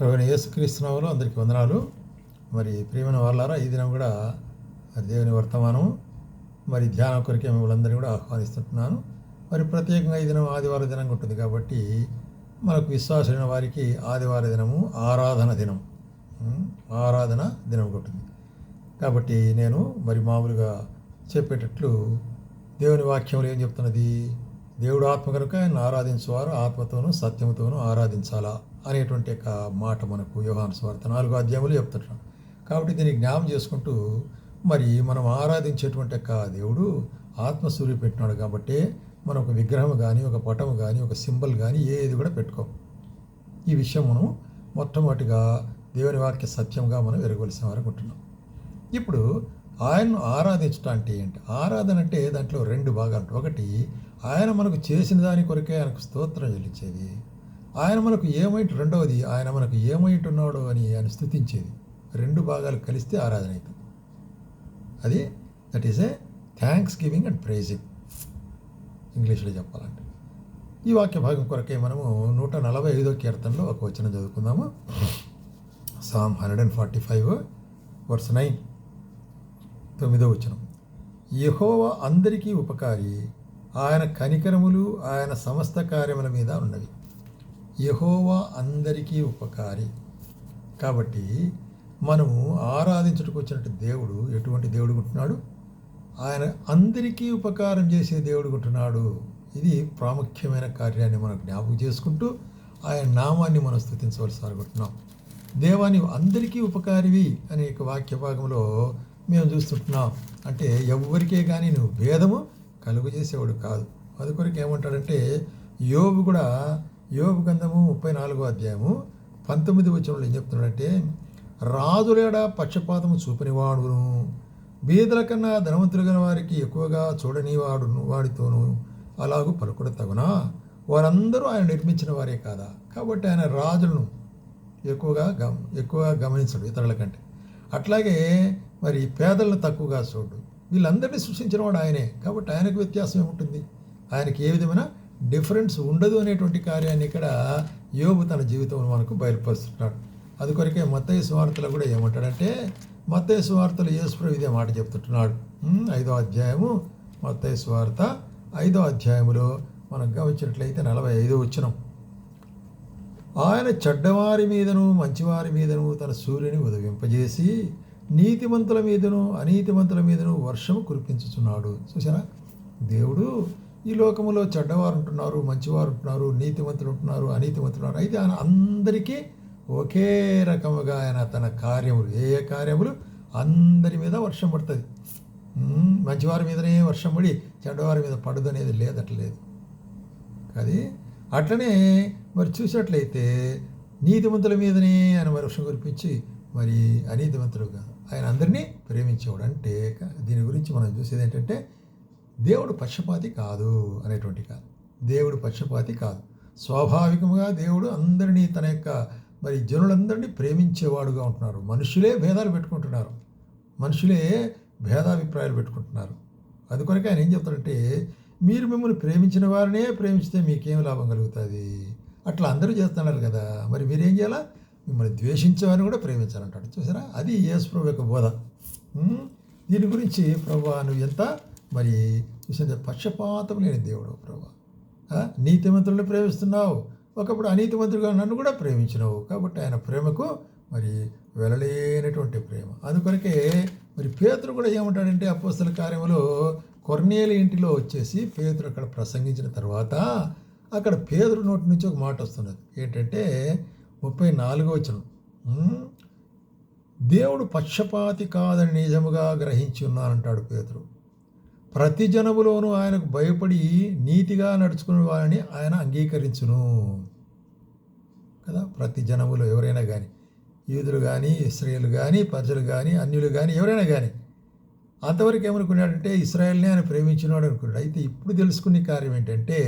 ప్రవీణ యేసుక్రీస్తునామలో అందరికీ వందనాలు. మరి ప్రియమైన వాళ్ళారా ఈ దినం కూడా మరి దేవుని వర్తమానం మరి ధ్యానం కొరకే మిమ్మల్ని కూడా ఆహ్వానిస్తుంటున్నాను. మరి ప్రత్యేకంగా ఈ దినం ఆదివార దినంగా ఉంటుంది కాబట్టి మనకు విశ్వాసమైన వారికి ఆదివార దినము ఆరాధన దినం. ఆరాధన దినం ఉంటుంది. కాబట్టి నేను మరి మామూలుగా చెప్పేటట్లు దేవుని వాక్యంలో ఏం చెప్తున్నది? దేవుడు ఆత్మ కనుక ఆయన ఆరాధించేవారు ఆత్మతోనూ సత్యముతోనూ ఆరాధించాలా? అనేటువంటి యొక్క మాట మనకు యోహాను స్వార్థ నాలుగో అధ్యాయములు చెప్తుంటాం కాబట్టి దీన్ని జ్ఞాపం చేసుకుంటూ మరి మనం ఆరాధించేటువంటి యొక్క దేవుడు ఆత్మ పెట్టినాడు కాబట్టి మనం ఒక విగ్రహం కానీ ఒక పటం కానీ ఒక సింబల్ కానీ ఏది కూడా పెట్టుకోం. ఈ విషయం మనం మొట్టమొదటిగా దేవుని వాక్య సత్యంగా మనం ఎరగవలసిన వారు అనుకుంటున్నాం ఇప్పుడు ఆయనను ఆరాధించడం అంటే ఏంటి? ఆరాధన అంటే దాంట్లో రెండు భాగాలు ఒకటి ఆయన మనకు చేసిన దాని కొరకే ఆయనకు స్తోత్రం చెల్లించేది. ఆయన మనకు ఏమైంటి రెండవది ఆయన మనకు ఏమైంటి అని ఆయన స్థుతించేది. రెండు భాగాలు కలిస్తే ఆరాధన అవుతుంది. అది that is a thanksgiving and praising ఇంగ్లీష్లో చెప్పాలంటే. ఈ వాక్య భాగం కొరకే మనము నూట నలభై ఐదో కీర్తనలో ఒక వచనం చదువుకుందాము. Psalm hundred and forty five verse nine తొమ్మిదో వచనం. యహోవ అందరికీ ఉపకారి ఆయన కనికరములు ఆయన సమస్త కార్యముల మీద ఉన్నవి. యహోవా అందరికీ ఉపకారి. కాబట్టి మనము ఆరాధించుటకు వచ్చినట్టు దేవుడు ఎటువంటి దేవుడు ఉంటున్నాడు? ఆయన అందరికీ ఉపకారం చేసే దేవుడు ఉంటున్నాడు. ఇది ప్రాముఖ్యమైన కార్యాన్ని మనం జ్ఞాపకం చేసుకుంటూ ఆయన నామాన్ని మనం స్థుతించవలసి అనుకుంటున్నాం దేవాన్ని అందరికీ ఉపకారివి అనే వాక్య భాగంలో మేము చూస్తుంటున్నాం. అంటే ఎవరికే కానీ నువ్వు భేదము కలుగు చేసేవాడు కాదు. అది కొరకు ఏమంటాడంటే యోబు కూడా యోబు గంధము ముప్పై నాలుగో అధ్యాయము పంతొమ్మిది వచనంలో ఏం చెప్తున్నాడంటే రాజులేడ పక్షపాతము చూపనివాడును బీదల కన్నా ధనవంతులుగా వారికి ఎక్కువగా చూడని వాడు వాడితోనూ అలాగూ పలుకుడ తగునా? వారందరూ ఆయన నిర్మించిన వారే కాదా? కాబట్టి ఆయన రాజులను ఎక్కువగా గమ ఎక్కువగా గమనించడు ఇతరుల కంటే. అట్లాగే మరి పేదలను తక్కువగా చూడు. వీళ్ళందరినీ సృష్టించిన వాడు ఆయనే. కాబట్టి ఆయనకు వ్యత్యాసం ఏముంటుంది? ఆయనకి ఏ విధమైన డిఫరెన్స్ ఉండదు అనేటువంటి కార్యాన్ని ఇక్కడ యోబు తన జీవితంలో మనకు బయలుపరుస్తున్నాడు అది కొరకే మత్తయ్య సువార్తలు కూడా ఏమంటాడంటే మత్తయ్య సువార్తలు యేసుప్రభు ఇదే మాట చెప్తున్నాడు ఐదో అధ్యాయము మత్తయ్య సువార్త ఐదో అధ్యాయములో మనం గమనించినట్లయితే నలభై ఐదో వచ్చినం ఆయన చెడ్డవారి మీదను మంచివారి మీదను తన సూర్యుని ఉదవింపజేసి నీతిమంతుల మీదను అనీతిమంతుల మీదను వర్షము కురిపించుచున్నాడు. చూసారా దేవుడు ఈ లోకములో చెడ్డవారు ఉంటున్నారు మంచివారు ఉంటున్నారు నీతివంతులు ఉంటున్నారు అనీతివంతులు ఉన్నారు అయితే ఆయన అందరికీ ఒకే రకముగా ఆయన తన కార్యములు ఏ కార్యములు? అందరి మీద వర్షం పడుతుంది. మంచివారి మీదనే వర్షం పడి చెడ్డవారి మీద పడదు అనేది లేదు అట్లేదు అది అట్లనే మరి చూసినట్లయితే నీతిమంతుల మీదనే ఆయన వర్షం కురిపించి మరి అనీతిమంతులు ఆయన అందరినీ ప్రేమించేవాడు. అంటే దీని గురించి మనం చూసేది ఏంటంటే దేవుడు పక్షపాతి కాదు అనేటువంటి కాదు. దేవుడు పక్షపాతి కాదు. స్వాభావికంగా దేవుడు అందరినీ తన యొక్క మరి జనులందరినీ ప్రేమించేవాడుగా ఉంటున్నారు. మనుషులే భేదాలు పెట్టుకుంటున్నారు. మనుషులే భేదాభిప్రాయాలు పెట్టుకుంటున్నారు. అది కొరకు ఆయన ఏం చెప్తారంటే మీరు మిమ్మల్ని ప్రేమించిన వారినే ప్రేమిస్తే మీకేం లాభం కలుగుతుంది? అట్లా అందరూ చేస్తున్నారు కదా. మరి మీరేం చేయాలా? మిమ్మల్ని ద్వేషించేవారిని కూడా ప్రేమించాలంటాడు. చూసారా? అది యేసు ప్రభు యొక్క బోధ. దీని గురించి ప్రభు నువ్వు ఎంత మరి చూసే పక్షపాతం లేని దేవుడు ప్రభా. నీతిమంతులను ప్రేమిస్తున్నావు. ఒకప్పుడు అనీతిమంతుడుగా నన్ను కూడా ప్రేమించినావు. కాబట్టి ఆయన ప్రేమకు మరి వెళ్ళలేనటువంటి ప్రేమ. అందుకొరకే మరి పేతురు కూడా ఏమంటాడంటే అపోస్తల కార్యములో కొర్నేలు ఇంటిలో వచ్చేసి పేతురు అక్కడ ప్రసంగించిన తర్వాత అక్కడ పేదరు నోటి నుంచి ఒక మాట వస్తున్నది. ఏంటంటే ముప్పై నాలుగో వచనం. దేవుడు పక్షపాతి కాదని నిజముగా గ్రహించి ఉన్నానంటాడు పేదరు ప్రతి జనములోనూ ఆయనకు భయపడి నీతిగా నడుచుకునే వారిని ఆయన అంగీకరించును. కదా? ప్రతి జనములో ఎవరైనా కానీ యూదులు కానీ ఇస్రాయేల్ కానీ ప్రజలు కానీ అన్యులు కానీ ఎవరైనా కానీ అంతవరకు ఏమనుకున్నాడంటే ఇస్రాయేల్ని ఆయన ప్రేమించినాడు అనుకున్నాడు. అయితే ఇప్పుడు తెలుసుకునే కార్యం ఏంటంటే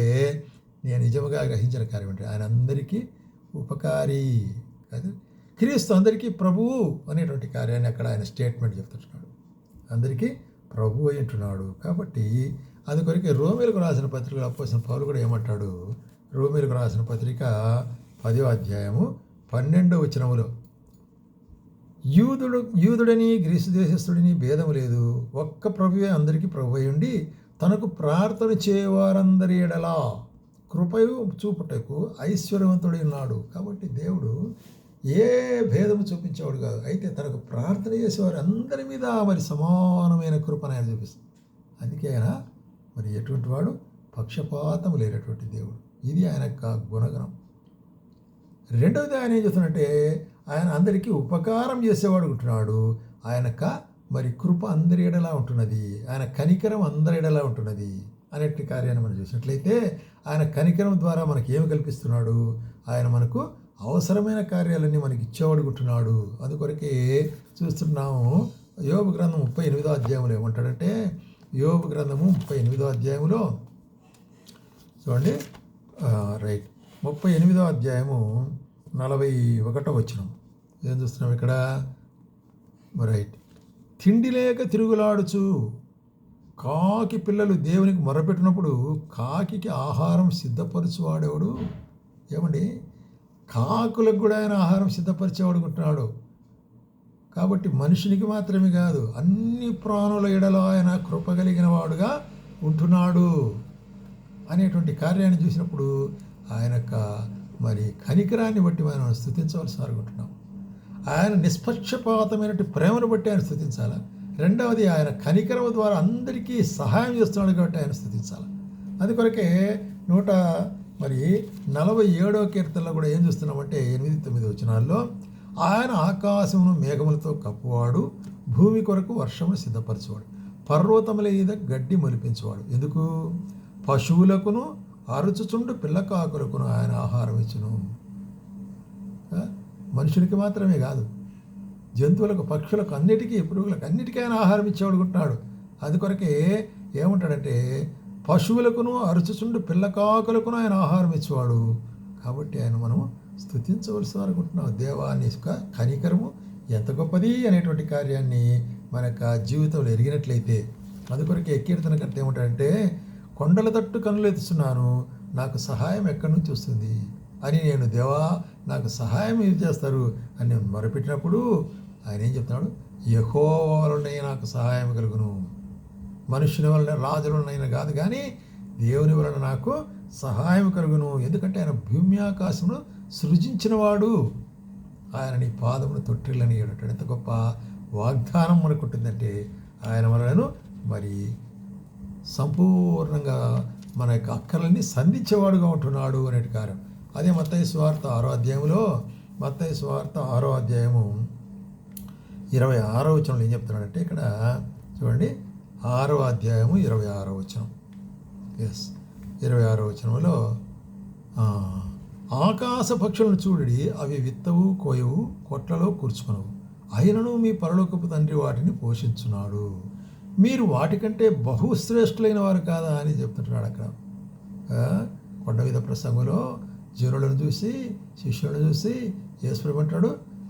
నేను నిజముగా గ్రహించిన కార్యం ఏంటంటే ఆయన అందరికీ ఉపకారి కాదు? క్రీస్తు అందరికీ ప్రభువు అనేటువంటి కార్యాన్ని అక్కడ ఆయన స్టేట్మెంట్ చెప్తున్నాడు అందరికీ ప్రభు అయి కాబట్టి అది కొరికే రోమిలకు రాసిన పత్రికలు అప్పసిన పౌలు కూడా ఏమంటాడు? రోమిలకు రాసిన పత్రిక పదో అధ్యాయము పన్నెండవ వచనములో యూదుడు యూదుడని గ్రీసు దేశస్థుడిని భేదము లేదు. ఒక్క ప్రభువే అందరికీ ప్రభు అయ్యుండి ఉండి తనకు ప్రార్థన చేయవారందరి ఎడలా కృపయు చూపుటకు ఐశ్వర్యవంతుడు ఉన్నాడు. కాబట్టి దేవుడు ఏ భేదము చూపించేవాడు కాదు. అయితే తనకు ప్రార్థన చేసేవారు అందరి మీద మరి సమానమైన కృపను ఆయన చూపిస్తుంది. అందుకే ఆయన మరి ఎటువంటి వాడు? పక్షపాతం లేనటువంటి దేవుడు. ఇది ఆయన యొక్క గుణగణం. రెండవది ఆయన ఏం చేస్తున్నట్టే ఆయన అందరికీ ఉపకారం చేసేవాడు ఉంటున్నాడు. ఆయనక మరి కృప అందరి ఎడలా ఉంటున్నది. ఆయన కనికరం అందరి ఎడలా ఉంటున్నది అనేటి కార్యాన్ని మనం చూసినట్లయితే ఆయన కనికరం ద్వారా మనకి ఏమి కల్పిస్తున్నాడు? ఆయన మనకు అవసరమైన కార్యాలన్నీ మనకి ఇచ్చేవాడుకుంటున్నాడు అందుకొరకే చూస్తున్నాము. యోగు గ్రంథం ముప్పై ఎనిమిదో అధ్యాయంలో ఏమంటాడంటే యోగు గ్రంథము ముప్పై ఎనిమిదో అధ్యాయంలో చూడండి. రైట్. ముప్పై ఎనిమిదో అధ్యాయము నలభై ఒకటో వచ్చిన ఏం చూస్తున్నాం ఇక్కడ? రైట్. తిండి లేక తిరుగులాడుచు కాకి పిల్లలు దేవునికి మొరపెట్టినప్పుడు కాకికి ఆహారం సిద్ధపరచువాడేవాడు? ఏమండి? కాకులకు కూడా ఆయన ఆహారం సిద్ధపరిచేవాడు ఉంటున్నాడు కాబట్టి మనుషునికి మాత్రమే కాదు అన్ని ప్రాణుల ఎడలో ఆయన కృప కలిగిన వాడుగా ఉంటున్నాడు అనేటువంటి కార్యాన్ని చూసినప్పుడు ఆయన యొక్క మరి కనికరాన్ని బట్టి మనం స్థుతించవలసి అనుకుంటున్నాం ఆయన నిష్పక్షపాతమైనటువంటి ప్రేమను బట్టి ఆయన స్థుతించాలి? రెండవది ఆయన కనికరం ద్వారా అందరికీ సహాయం చేస్తున్నాడు కాబట్టి ఆయన స్థుతించాలి? కొరకే నూట మరి నలభై ఏడవ కీర్తనలో కూడా ఏం చూస్తున్నామంటే ఎనిమిది తొమ్మిది వచనాల్లో ఆయన ఆకాశమును మేఘములతో కప్పువాడు భూమి కొరకు వర్షమును సిద్ధపరచువాడు పర్వతముల మీద గడ్డి మొలిపించేవాడు. ఎందుకు? పశువులకును అరుచుచుండు పిల్లకాకులకును ఆయన ఆహారం ఇచ్చును. మనుషులకి మాత్రమే కాదు జంతువులకు పక్షులకు అన్నిటికీ పురుగులకు అన్నిటికీ ఆయన ఆహారం ఇచ్చేవాడు అది కొరకే ఏమంటాడంటే పశువులకును అరుచుచుండు పిల్లకాకులకును ఆయన ఆహారం ఇచ్చేవాడు. కాబట్టి ఆయన మనము స్థుతించవలసి అనుకుంటున్నాం. దేవాన్ని యొక్క కనికరము ఎంత గొప్పది అనేటువంటి కార్యాన్ని మన యొక్క జీవితంలో ఎరిగినట్లయితే అందుకొరకే ఎక్కీర్తన కర్త ఏమిటంటే కొండల తట్టు కనులు ఎత్తుతున్నాను నాకు సహాయం ఎక్కడి నుంచి వస్తుంది? అని నేను దేవా నాకు సహాయం ఏం చేస్తారు? అని నేను మొరపెట్టినప్పుడు ఆయన ఏం చెప్తున్నాడు? యహోవలనై నాకు సహాయం కలుగును. మనుషుని వలన రాజులనైనా కాదు కానీ దేవుని వలన నాకు సహాయం కలుగును. ఎందుకంటే ఆయన భూమి ఆకాశమును సృజించినవాడు. ఆయన నీ పాదమును తొట్టిల్లని ఏడటాడు ఎంత గొప్ప వాగ్దానం మనకు ఉంటుందంటే ఆయన మనలను మరి సంపూర్ణంగా మన యొక్క అక్కర్లన్నీ సంధించేవాడుగా ఉంటున్నాడు అనేటి కార్యం అదే మత్తయ్య స్వార్థ ఆరో అధ్యాయంలో మత్తయ్య స్వార్థ ఆరో అధ్యాయము ఇరవై ఆరో వచనంలో ఏం చెప్తున్నాడంటే ఇక్కడ చూడండి ఆరో అధ్యాయము ఇరవై ఆరో వచనం. ఎస్ ఇరవై ఆరో వచనంలో ఆకాశ పక్షులను చూడడి అవి విత్తవు కోయవు కొట్లలో కూర్చుకునవు. అయినను మీ పరలోకపు తండ్రి వాటిని పోషించున్నాడు మీరు వాటికంటే బహుశ్రేష్ఠులైన వారు కాదా అని చెప్తుంటున్నాడు అక్కడ. కొండ మీద ప్రసంగంలో జీవులను చూసి శిష్యులను చూసి ఏసుమంటాడు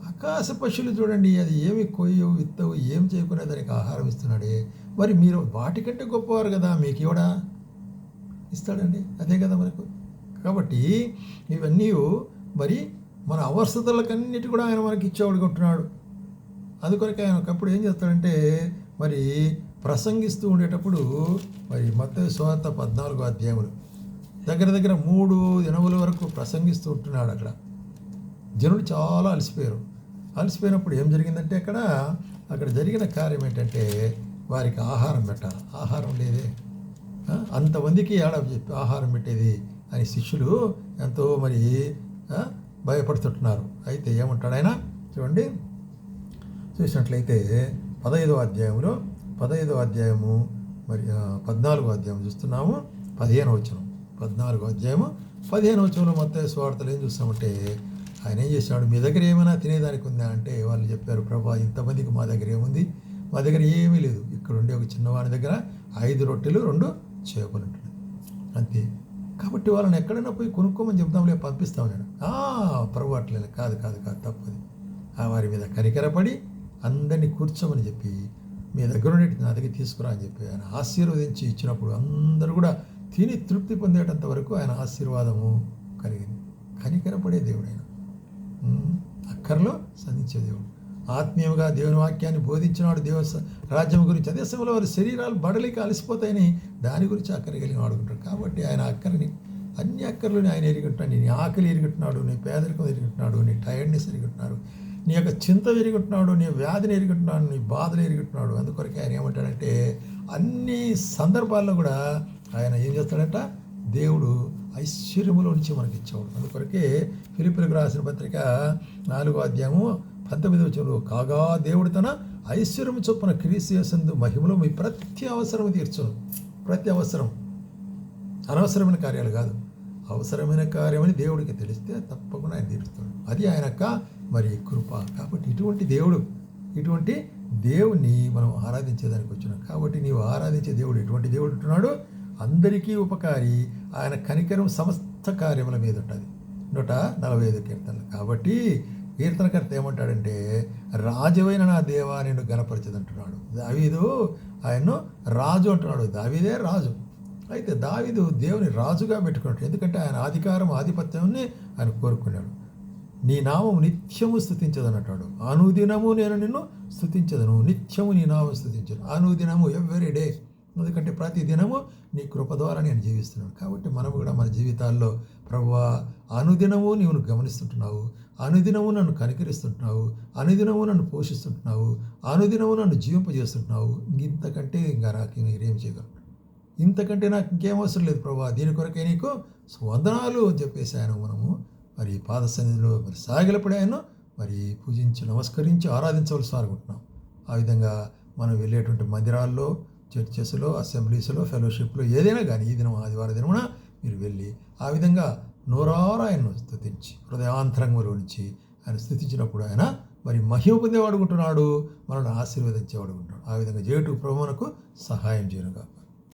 ఆకాశ పక్షులు చూడండి అది ఏమి కొయ్యవు విత్తవు ఏం చేయకుండా దానికి ఆహారం ఇస్తున్నాడే? మరి మీరు వాటికంటే గొప్పవారు కదా మీకు ఇవ్వడా ఇస్తాడండి. అదే కదా మనకు. కాబట్టి ఇవన్నీ మరి మన అవసరతలకన్నిటి కూడా ఆయన మనకి ఇచ్చేవాడు ఉంటున్నాడు. అందుకొరకు ఆయన ఒకప్పుడు ఏం చేస్తాడంటే మరి ప్రసంగిస్తూ ఉండేటప్పుడు మరి మత స్వాత పద్నాలుగు అధ్యాయములు దగ్గర దగ్గర మూడు దినముల వరకు ప్రసంగిస్తూ ఉంటున్నాడు అక్కడ. జనులు చాలా అలసిపోయారు. అలసిపోయినప్పుడు ఏం జరిగిందంటే అక్కడ అక్కడ జరిగిన కార్యం ఏంటంటే వారికి ఆహారం పెట్టాలి. ఆహారం లేదే. అంతమందికి ఏడ చెప్పి ఆహారం పెట్టేది? అని శిష్యులు ఎంతో మరి భయపడుతుంటున్నారు. అయితే ఏమంటాడు ఆయన? చూడండి. చూసినట్లయితే పదహైదో అధ్యాయంలో పదహైదో అధ్యాయము మరి పద్నాలుగో అధ్యాయం చూస్తున్నాము. పదిహేను వచనం. పద్నాలుగో అధ్యాయము పదిహేను వచనంలో మొత్తం స్వార్థలు ఏం చూస్తామంటే ఆయన ఏం చేశాడు మీ దగ్గర ఏమైనా తినేదానికి ఉందా? అంటే వాళ్ళు చెప్పారు ప్రభా ఇంతమందికి మా దగ్గర ఏముంది? మా దగ్గర ఏమీ లేదు. ఇక్కడ ఉండే ఒక చిన్నవాడి దగ్గర ఐదు రొట్టెలు రెండు చేపలు ఉంటుంది అంతే. కాబట్టి వాళ్ళని ఎక్కడైనా పోయి కొనుక్కోమని చెప్దాంలే పంపిస్తాం నేను. "ఆ, ప్రభు కాదు కాదు కాదు తప్పది. ఆ వారి మీద కనికరపడి అందరినీ కూర్చోమని చెప్పి మీ దగ్గర ఉండేటి నా దగ్గర తీసుకురా అని చెప్పి ఆయన ఆశీర్వదించి ఇచ్చినప్పుడు అందరూ కూడా తిని తృప్తి పొందేటంత వరకు ఆయన ఆశీర్వాదము కలిగింది. కనికరపడే దేవుడు ఆయన. అక్కర్లో సంధించే దేవుడు. ఆత్మీయంగా దేవుని వాక్యాన్ని బోధించినాడు దేవ రాజ్యం గురించి. అదే సమయంలో వారి శరీరాలు బడలికి అలసిపోతాయని దాని గురించి అక్కర కలిగిన వాడుకుంటాడు కాబట్టి ఆయన అక్కరిని అన్ని అక్కర్లని ఆయన ఎరుగుంటాడు నీ ఆకలి ఎరుగుతున్నాడు నీ పేదరికం ఎరుగుతున్నాడు నీ టైర్డ్నెస్ ఎరుగుంటున్నాడు నీ యొక్క చింత ఎరుగుతున్నాడు నీ వ్యాధిని ఎరుగుతున్నాడు నీ బాధలు ఎరుగుతున్నాడు అందుకొరకే ఆయన ఏమంటాడంటే అన్ని సందర్భాల్లో కూడా ఆయన ఏం చేస్తాడంట? దేవుడు ఐశ్వర్యములో నుంచి మనకి ఇచ్చేవాడు. అందుకొరకే ఫిలిపిలకు రాసిన పత్రిక నాలుగో అధ్యాయము పంతొమ్మిది చెరువు కాగా దేవుడు తన ఐశ్వర్యం చొప్పున క్రీస్తు మహిమలో మీ ప్రతి అవసరం తీర్చును. ప్రతి అవసరం అనవసరమైన కార్యాలు కాదు. అవసరమైన కార్యమని దేవుడికి తెలిస్తే తప్పకుండా ఆయన తీరుస్తాడు. అది ఆయన యొక్క మరి కృప. కాబట్టి ఇటువంటి దేవుడు ఇటువంటి దేవుణ్ణి మనం ఆరాధించేదానికి వచ్చినాం. కాబట్టి నీవు ఆరాధించే దేవుడు ఎటువంటి దేవుడు ఉంటున్నాడు అందరికీ ఉపకారి ఆయన కనికరం సమస్త కార్యముల మీద ఉంటుంది. నూట నలభై ఐదు కీర్తనలు. కాబట్టి కీర్తనకర్త ఏమంటాడంటే రాజువైన నా దేవా నేను గణపరిచదంటున్నాడు. దావీదు ఆయన్ను రాజు అంటున్నాడు. దావీదే రాజు. అయితే దావీదు దేవుని రాజుగా పెట్టుకున్నాడు ఎందుకంటే ఆయన అధికారం ఆధిపత్యాన్ని ఆయన కోరుకున్నాడు. నీ నామం నిత్యము స్థుతించదనంటాడు అనుదినము నేను నిన్ను స్థుతించదను. నిత్యము నీ నామం స్థుతించను. అనుదినము ఎవ్రీ డే. ఎందుకంటే ప్రతి దినము నీ కృప ద్వారా నేను జీవిస్తున్నాను. కాబట్టి మనం కూడా మన జీవితాల్లో ప్రభు అనుదినము నీవును గమనిస్తుంటున్నావు. అనుదినము నన్ను కనికరిస్తుంటున్నావు అనుదినము నన్ను పోషిస్తుంటున్నావు అనుదినము నన్ను జీవింపజేస్తుంటున్నావు. ఇంతకంటే ఇంకా నాకు మీరేం చేయగలరు ఇంతకంటే నాకు ఇంకేం అవసరం లేదు ప్రభా. దీని కొరకే నీకు వందనాలు అని చెప్పేసి ఆయన మనము మరి పాద సన్నిధిలో మరి సాగిలపడి ఆయన మరి పూజించి నమస్కరించి ఆరాధించవలసి అనుకుంటున్నాం. ఆ విధంగా మనం వెళ్ళేటువంటి మందిరాల్లో చర్చెస్లో అసెంబ్లీస్లో ఫెలోషిప్లో ఏదైనా కానీ ఈ దినం ఆదివారం దినమున మీరు వెళ్ళి ఆ విధంగా నోరారా ఆయన్ను స్థుతించి హృదయాంతరంగంలో నుంచి ఆయన స్థుతించినప్పుడు ఆయన మరి మహిమపదేవాడుకుంటున్నాడు మనల్ని ఆశీర్వదించేవాడుకుంటున్నాడు ఆ విధంగా చేయుటకు ప్రభువునకు సహాయం చేయనుగా